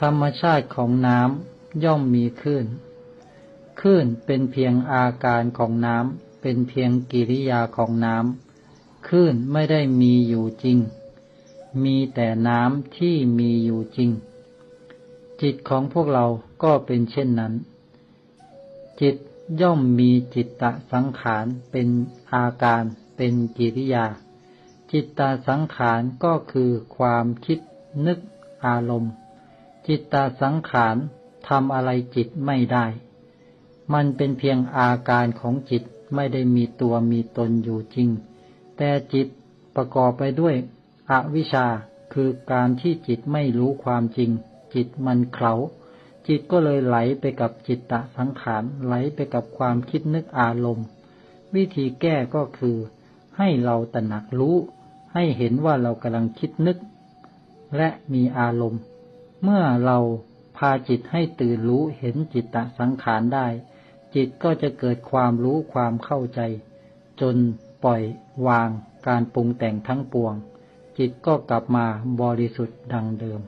ธรรมชาติของน้ำย่อมมีคลื่นคลื่นเป็นเพียงอาการของน้ำเป็นเพียงกิริยาของน้ำคลื่นไม่ได้มีอยู่จริง มีแต่น้ำที่มีอยู่จริง จิตของพวกเราก็เป็นเช่นนั้น จิตย่อมมีจิตตสังขารเป็นอาการเป็นกิริยา จิตตสังขารก็คือความคิดนึกอารมณ์ จิตตสังขารทำอะไรจิตไม่ได้ มันเป็นเพียงอาการของจิตไม่ได้มีตัวมีตนอยู่จริง แต่จิตประกอบไปด้วย อวิชชาคือการที่จิตไม่รู้ความจริง จิตมันเขาจิตก็เลยไหลไปกับจิตตสังขารไหลไปกับความคิดนึกอารมณ์ วิธีแก้ก็คือ ให้เราตระหนักรู้ ให้เห็นว่าเรากำลังคิดนึก และมีอารมณ์ เมื่อเราพาจิตให้ตื่นรู้เห็นจิตตสังขารได้ จิตก็จะเกิดความรู้ความเข้าใจ จนปล่อยวางการปรุงแต่งทั้งปวง จิตก็กลับมาบริสุทธิ์ดังเดิม